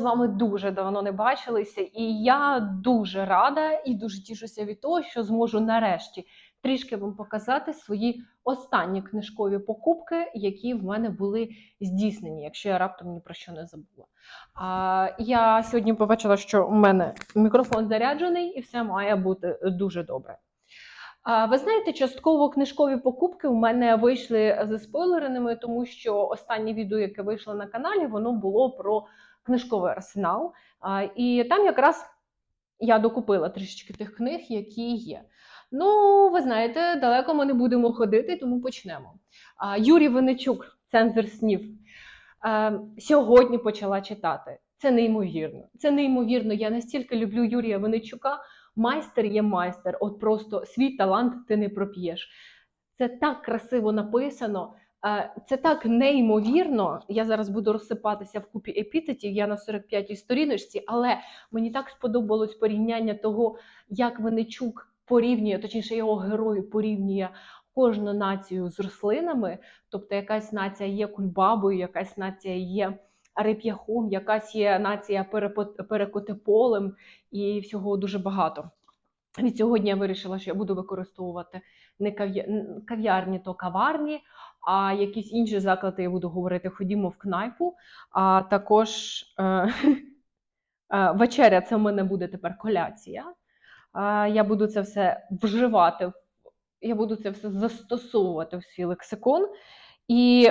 з вами дуже давно не бачилися, і я дуже рада і дуже тішуся від того, що зможу нарешті трішки вам показати свої останні книжкові покупки, які в мене були здійснені, якщо я раптом ні про що не забула. А, я сьогодні побачила, що у мене мікрофон заряджений, і все має бути дуже добре. Ви знаєте, частково книжкові покупки у мене вийшли заспойлереними, тому що останнє відео, яке вийшло на каналі, воно було про книжковий арсенал. І там якраз я докупила трішечки тих книг, які є. Ну, ви знаєте, далеко ми не будемо ходити, тому почнемо. Юрій Винничук, цензор снів. Сьогодні почала читати. Це неймовірно. Це неймовірно. Я настільки люблю Юрія Винничука. Майстер є майстер, от просто свій талант ти не проп'єш. Це так красиво написано, це так неймовірно. Я зараз буду розсипатися в купі епітетів, я на 45-й сторіночці, але мені так сподобалось порівняння того, як Венечук порівнює, точніше, його герой порівнює кожну націю з рослинами. Тобто, якась нація є кульбабою, якась нація є реп'яхом, якась є нація перекотиполем і всього дуже багато. Від сьогодні я вирішила, що я буду використовувати не кав'ярні, то каварні, а якісь інші заклади я буду говорити ходімо в кнайпу. А також е, е, вечеря це в мене буде тепер коляція. Я буду це все вживати, я буду це все застосовувати в свій лексикон. І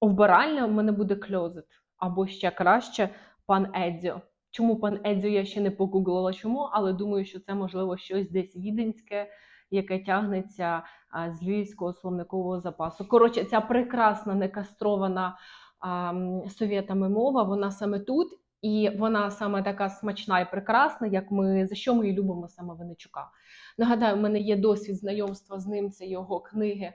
вбиральня в мене буде кльозет, або ще краще пан Едзьо. Чому пан Едзьо я ще не погуглила чому, але думаю, що це можливо щось десь віденське, яке тягнеться з львівського словникового запасу. Коротше, ця прекрасна некастрована совєтами мова, вона саме тут, і вона саме така смачна і прекрасна, як ми за що ми і любимо саме Венечука. Нагадаю, в мене є досвід знайомства з ним. Це його книги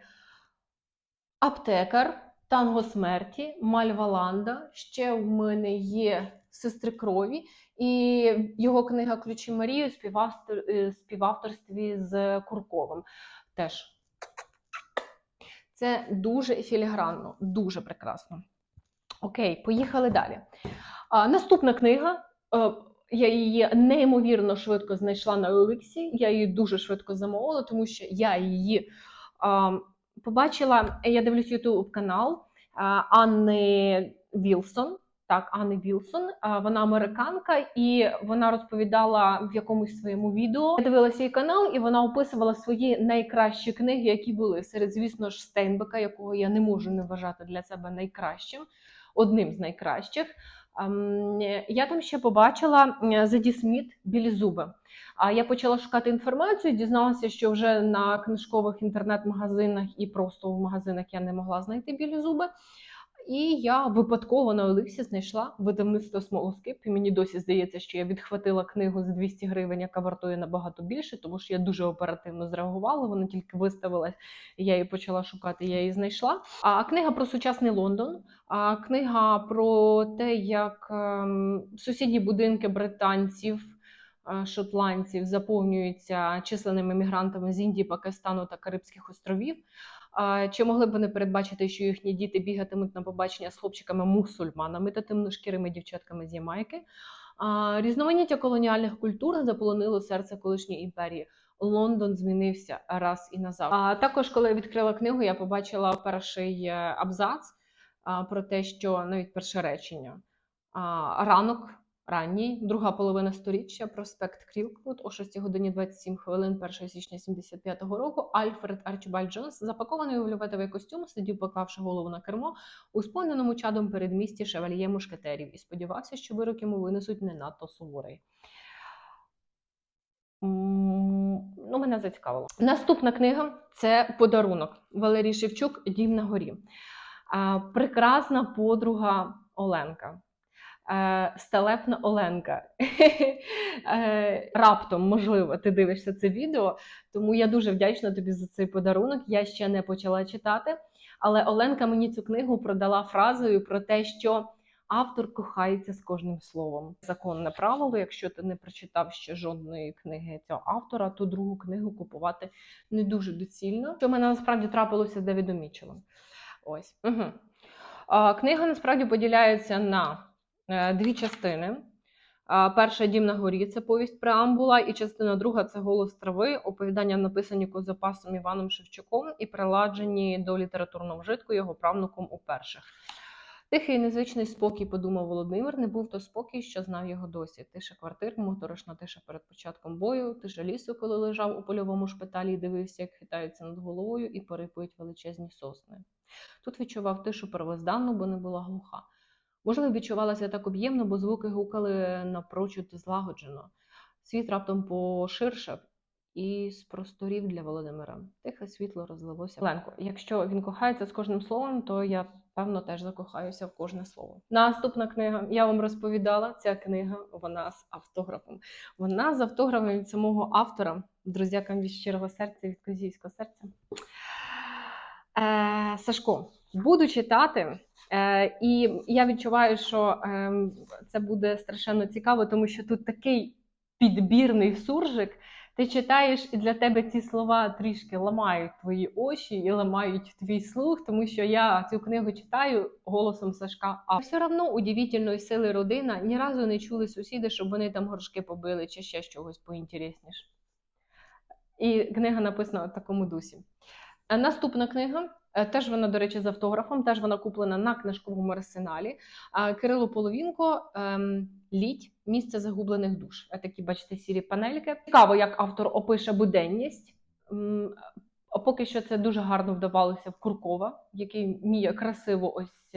Аптекар, Танго смерті, Мальваланда. Ще в мене є сестри крові, і його книга Ключі Марії у співавтор, е, співавторстві з Курковим. Теж це дуже філігранно, дуже прекрасно. Окей, поїхали далі. А, наступна книга. е, Я її неймовірно швидко знайшла на Олексі. Я її дуже швидко замовила, тому що я її а, побачила. Я дивлюсь YouTube канал а, Анни Вілсон. Так, Анни Вілсон. Вона американка, і вона розповідала в якомусь своєму відео. Я дивилася її канал, і вона описувала свої найкращі книги, які були серед, звісно ж, Стейнбека, якого я не можу не вважати для себе найкращим, одним з найкращих. Ем, Я там ще побачила Зеді Сміт білі зуби. А я почала шукати інформацію, дізналася, що вже на книжкових інтернет-магазинах і просто в магазинах я не могла знайти білі зуби. І я випадково на Олексі знайшла видавництво смолоскип. І мені досі здається, що я відхватила книгу за 200 гривень, яка вартує набагато більше, тому що я дуже оперативно зреагувала. Вона тільки виставилась, я її почала шукати. Я її знайшла. А книга про сучасний Лондон. А книга про те, як ем, сусідні будинки британців, е, шотландців заповнюються численними мігрантами з Індії, Пакистану та Карибських островів. Чи могли б вони передбачити, що їхні діти бігатимуть на побачення з хлопчиками-мусульманами та темношкірими дівчатками з Ямайки? Різноманіття колоніальних культур заполонило серце колишньої імперії. Лондон змінився раз і назавжди. А також, коли я відкрила книгу, я побачила перший е, абзац про те, що навіть перше речення. Ранок ранній, друга половина сторіччя, проспект Крілквуд о 6 годині 27 хвилин 1 січня 75-го року. Альфред Арчибальд Джонс, запакований у вельветовий костюм, сидів, поклавши голову на кермо у сповненому чадом передмісті шевальє мушкетерів і сподівався, що вирок йому винесуть не надто суворий. Ну, мене зацікавило. Наступна книга це подарунок Валерій Шевчук Дім на горі. Прекрасна подруга Оленка. Е, Стелепна Оленка. Е, Раптом, можливо, ти дивишся це відео, тому я дуже вдячна тобі за цей подарунок. Я ще не почала читати, але Оленка мені цю книгу продала фразою про те, що автор кохається з кожним словом. Законне правило, якщо ти не прочитав ще жодної книги цього автора, то другу книгу купувати не дуже доцільно. Що мене насправді трапилося з Девідом. Ось. Угу. Книга насправді поділяється на дві частини. Перша дім на горі це повість преамбула, і частина друга це голос трави, оповідання написані козапасом Іваном Шевчуком і приладжені до літературного вжитку його правнуком у перших. Тихий незвичний спокій, подумав Володимир, не був то спокій, що знав його досі. Тиша квартир, моторошна тиша перед початком бою, тиша лісу, коли лежав у польовому шпиталі і дивився, як хитаються над головою і порипують величезні сосни. Тут відчував тишу первозданну, бо не була глуха. Можливо, відчувалася так об'ємно, бо звуки гукали напрочуд злагоджено. Світ раптом поширшав і спросторів для Володимира. Тихе світло розлилося. Ленко, якщо він кохається з кожним словом, то я певно теж закохаюся в кожне слово. Наступна книга. Я вам розповідала. Ця книга вона з автографом. Вона з автографом від самого автора, друзякам від щирого серця, від козійського серця. Е, Сашко, буду читати. Е, і я відчуваю, що е, це буде страшенно цікаво, тому що тут такий підбірний суржик. Ти читаєш, і для тебе ці слова трішки ламають твої очі і ламають твій слух, тому що я цю книгу читаю голосом Сашка. А все одно удивительної сили родина ні разу не чули сусіди, щоб вони там горшки побили чи ще чогось поінтересніше. І книга написана в такому дусі. Е, Наступна книга. е, Теж вона, до речі, з автографом, теж вона куплена на книжковому арсеналі. Кирило Половінко ем, Лідь, місце загублених душ. Е, Такі, бачите, сірі панельки. Цікаво, як автор опише буденність. А Поки що це дуже гарно вдавалося в Куркова, який вміє красиво ось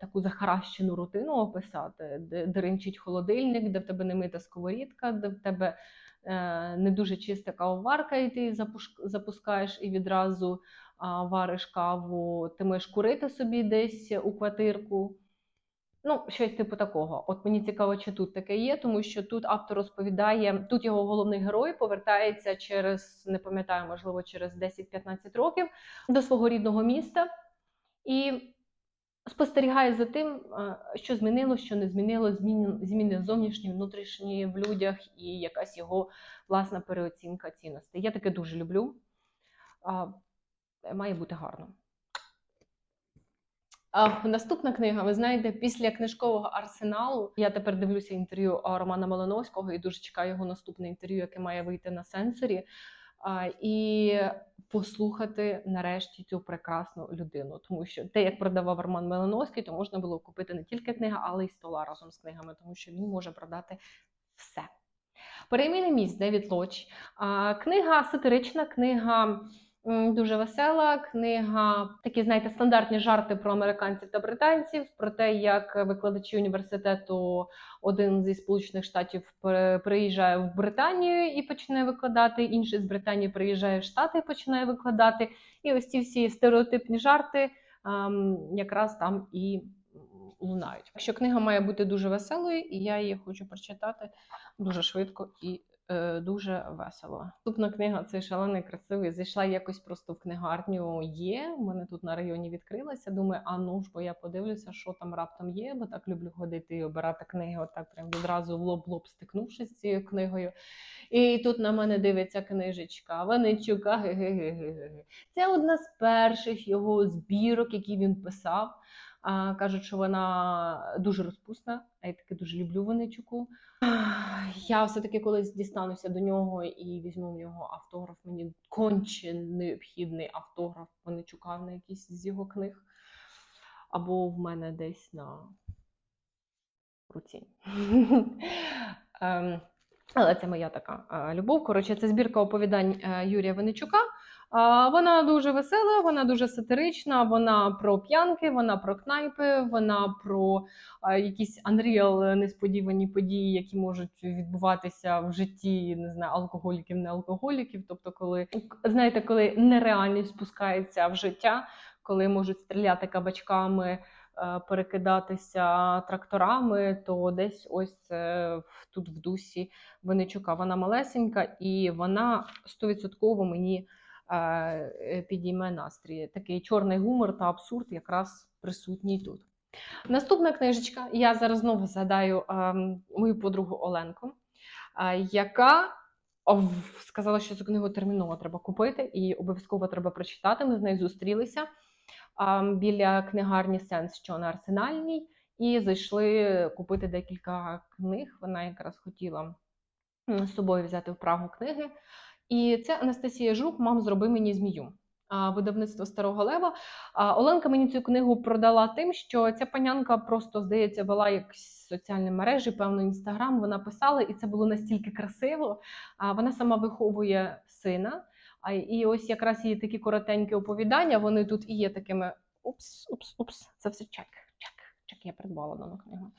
таку захаращену рутину описати, де деренчить холодильник, де в тебе не мита сковорідка, де в тебе не дуже чиста кавоварка, і ти запускаєш і відразу вариш каву, ти можеш курити собі десь у квартирку. Ну, щось типу такого. От мені цікаво, чи тут таке є, тому що тут автор розповідає, тут його головний герой повертається через, не пам'ятаю, можливо, через 10-15 років до свого рідного міста і спостерігає за тим, е, що змінило, що не змінило, зміни, зміни зовнішні, внутрішні в людях і якась його власна переоцінка цінностей. Я таке дуже люблю. Має бути гарно. Наступна книга, ви знаєте, після книжкового арсеналу я тепер дивлюся інтерв'ю Романа Малиновського і дуже чекаю його наступне інтерв'ю, яке має вийти на сенсорі. І послухати нарешті цю прекрасну людину. Тому що те, як продавав Роман Мелановський, то можна було купити не тільки книга, але й стола разом з книгами, тому що він може продати все. Переміни місць Девід Лоч. Книга сатирична, книга дуже весела. Книга такі, знаєте, стандартні жарти про американців та британців, про те, як викладачі університету один зі сполучених штатів приїжджає в Британію і починає викладати, інший з Британії приїжджає в Штати і починає викладати. І ось ці всі стереотипні жарти ем, якраз там і лунають. Якщо книга має бути дуже веселою, і я її хочу прочитати дуже швидко і дуже весело. Наступна книга цей шалений красивий. Зайшла якось просто в книгарню. Є. У мене тут на районі відкрилася. Думаю, а ну ж, бо я подивлюся, що там раптом є, бо так люблю ходити і обирати книги, отак прям відразу в лоб-лоб стикнувшись з цією книгою. І тут на мене дивиться книжечка Ваничука. Це одна з перших його збірок, які він писав. Кажуть, що вона дуже розпусна, а я таки дуже люблю Ваничуку. Я все-таки колись дістануся до нього і візьму в нього автограф. Мені конче необхідний автограф Ваничука на якийсь з його книг. Або в мене десь на руці. Ем, Але це моя така е, любов. Коротше, це збірка оповідань е, Юрія Винничука. Вона дуже весела, вона дуже сатирична, вона про п'янки, вона про кнайпи, вона про якісь unreal несподівані події, які можуть відбуватися в житті не знаю, алкоголіків, не алкоголіків. Тобто, коли знаєте, коли нереальність спускається в життя, коли можуть стріляти кабачками, е, перекидатися тракторами, то десь ось тут в дусі Винничука. Вона малесенька і вона стовідсотково мені е, підійме настрій. Такий чорний гумор та абсурд якраз присутній тут. Наступна книжечка. Я зараз знову згадаю мою подругу Оленку, е, яка сказала, що цю книгу терміново треба купити і обов'язково треба прочитати. Ми з нею зустрілися біля книгарні Сенс, що на арсенальній. і зайшли купити декілька книг. Вона якраз хотіла з собою взяти в Прагу книги. І це Анастасія Жук, мам, зроби мені змію. Видавництво Старого Лева. Оленка мені цю книгу продала тим, що ця панянка просто, здається, вела якісь соціальні мережі, певно, інстаграм. Вона писала, і це було настільки красиво. Вона сама виховує сина. І ось якраз її такі коротенькі оповідання. Вони тут і є такими. Упс, упс, упс. Це все чек. Чек. Чек я придбала дану книгу.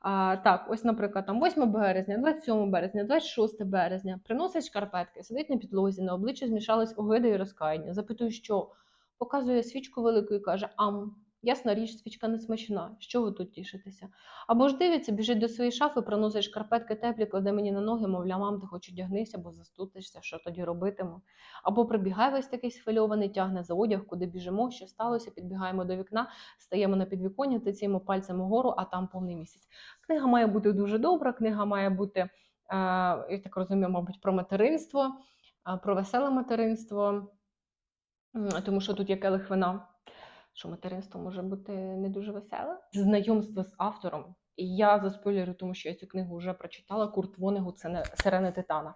А, так, ось, наприклад, там 8 березня, 27 березня, 26 березня, приносить шкарпетки, сидить на підлозі, на обличчі змішались огида і розкаяння. Запитую, що? Показує свічку велику і каже: Ам, ясна річ, свічка не смачна. Що ви тут тішитеся? Або ж дивиться, біжить до своєї шафи, приносить шкарпетки теплі, кладе мені на ноги, мовляв, мам, ти хоч одягнися, бо застудишся, що тоді робитиму. Або прибігає весь такий схвильований, тягне за одяг, куди біжимо, що сталося, підбігаємо до вікна, стаємо на підвіконня, тицяємо пальцем угору, а там повний місяць. Книга має бути дуже добра, книга має бути, е, я так розумію, мабуть, про материнство, е, про веселе материнство, тому що тут є келих що материнство може бути не дуже веселе. Знайомство з автором. І я заспойлерю, тому що я цю книгу вже прочитала. Курт Вонегу це не Сирени Титана.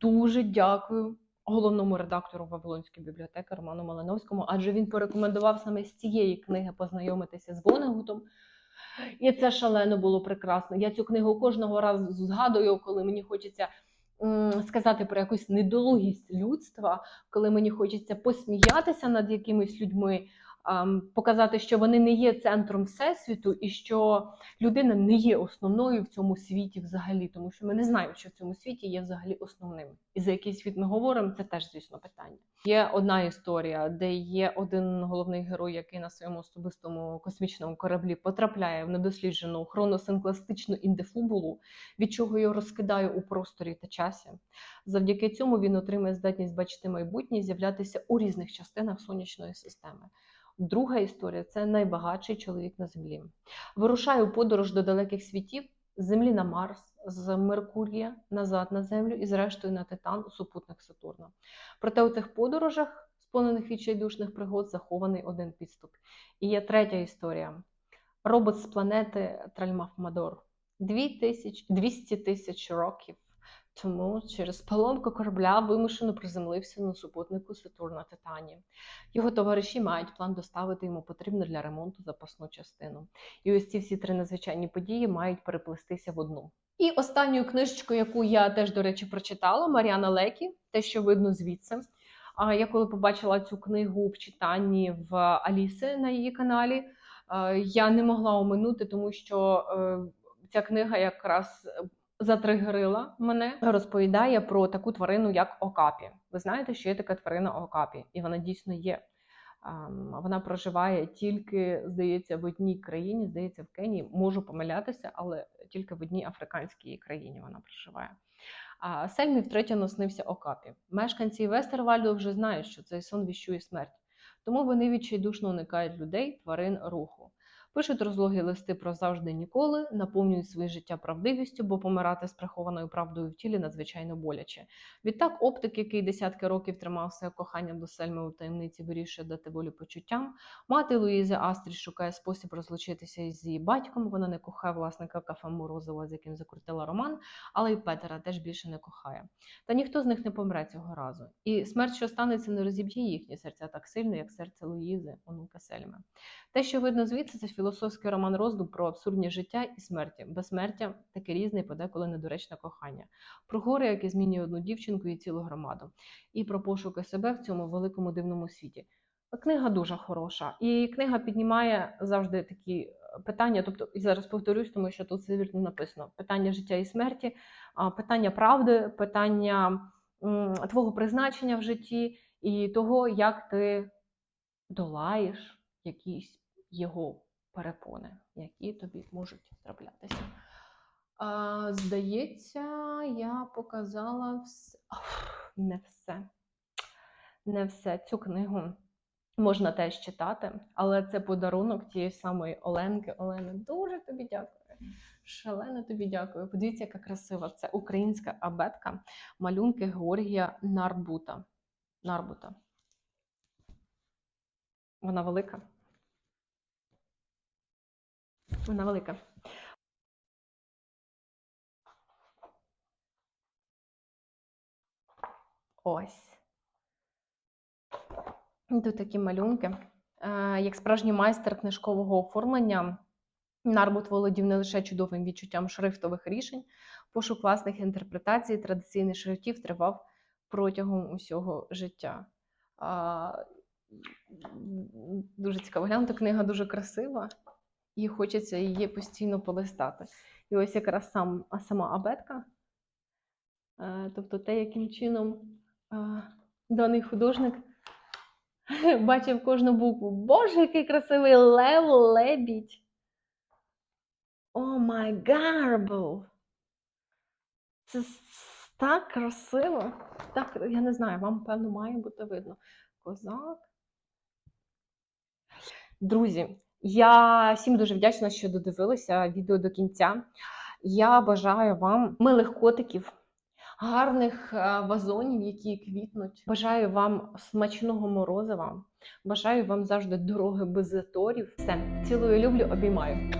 Дуже дякую головному редактору Вавилонської бібліотеки Роману Малиновському, адже він порекомендував саме з цієї книги познайомитися з Вонегутом. І це шалено було прекрасно. Я цю книгу кожного разу згадую, коли мені хочеться сказати про якусь недолугість людства, коли мені хочеться посміятися над якимись людьми, показати, що вони не є центром всесвіту, і що людина не є основною в цьому світі взагалі, тому що ми не знаємо, що в цьому світі є взагалі основним. І за який світ ми говоримо, це теж, звісно, питання. Є одна історія, де є один головний герой, який на своєму особистому космічному кораблі потрапляє в недосліджену хроносинкластичну індефубулу, від чого його розкидає у просторі та часі. Завдяки цьому він отримує здатність бачити майбутнє з'являтися у різних частинах сонячної системи. Друга історія це найбагатший чоловік на землі. Вирушає у подорож до далеких світів з Землі на Марс, з Меркурія назад на Землю і, зрештою, на Титан, супутник Сатурна. Проте у цих подорожах, сповнених відчайдушних пригод, захований один підступ. І є третя історія: робот з планети Тральмафмадор. 200 тисяч років тому через поломку корабля вимушено приземлився на супутнику Сатурна Титані. Його товариші мають план доставити йому потрібну для ремонту запасну частину. І ось ці всі три надзвичайні події мають переплестися в одну. І останню книжечку, яку я теж, до речі, прочитала, Маріана Лекі, те, що видно звідси. А я коли побачила цю книгу в читанні в Аліси на її каналі, е, я не могла оминути, тому що е, ця книга якраз затригерила мене, розповідає про таку тварину, як Окапі. Ви знаєте, що є така тварина Окапі, і вона дійсно є. Вона проживає тільки, здається, в одній країні, здається, в Кенії. Можу помилятися, але тільки в одній африканській країні вона проживає. А Сельмі втретє наснився Окапі. Мешканці Вестервальду вже знають, що цей сон віщує смерть. Тому вони відчайдушно уникають людей, тварин, руху. Пишуть розлогі листи про завжди ніколи, наповнюють своє життя правдивістю, бо помирати з прихованою правдою в тілі надзвичайно боляче. Відтак, оптик, який десятки років тримав своє кохання до Сельми у таємниці, вирішує дати волю почуттям. Мати Луїзи Астрі шукає спосіб розлучитися із її батьком. Вона не кохає власника кафе Морозова, з яким закрутила роман, але й Петера теж більше не кохає. Та ніхто з них не помре цього разу. І смерть, що станеться, не розіб'є їхні серця так сильно, як серце Луїзи, онука Сельми. Те, що видно звідси, це філософський роман роздум про абсурдні життя і смерті. Безсмертя таке різне подеколи недоречне кохання, про горе, яке змінює одну дівчинку і цілу громаду, і про пошуки себе в цьому великому дивному світі. Книга дуже хороша, і книга піднімає завжди такі е, питання. Тобто, і зараз повторюсь, тому що тут вірно написано: питання життя і смерті, питання правди, питання твого призначення в житті і того, як ти долаєш якісь його перепони, які тобі можуть траплятися. А, здається, я показала все. Ах, не все. Не все. Цю книгу можна теж читати, але це подарунок тієї самої Оленки. Олена, дуже тобі дякую. Шалено тобі дякую. Подивіться, яка красива. Це українська абетка малюнки Георгія Нарбута. Нарбута. Вона велика. Вона велика. Ось. Тут такі малюнки. Е, Як справжній майстер книжкового оформлення, Нарбут володів не лише чудовим відчуттям шрифтових рішень, пошук власних інтерпретацій традиційних шрифтів тривав протягом усього життя. Дуже цікаво глянути. Книга дуже красива, і хочеться її постійно полистати. І ось якраз сам, сама абетка, е, тобто те, яким чином е, даний художник бачив кожну букву. Боже, який красивий лев, лебідь. О май гарбл! Це так красиво. Так, я не знаю, вам, певно, має бути видно. Козак. Друзі, я всім дуже вдячна, що додивилися відео до кінця. Я бажаю вам милих котиків, гарних е, вазонів, які квітнуть. Бажаю вам смачного морозива. Бажаю вам завжди дороги без заторів. Все, цілую, люблю, обіймаю.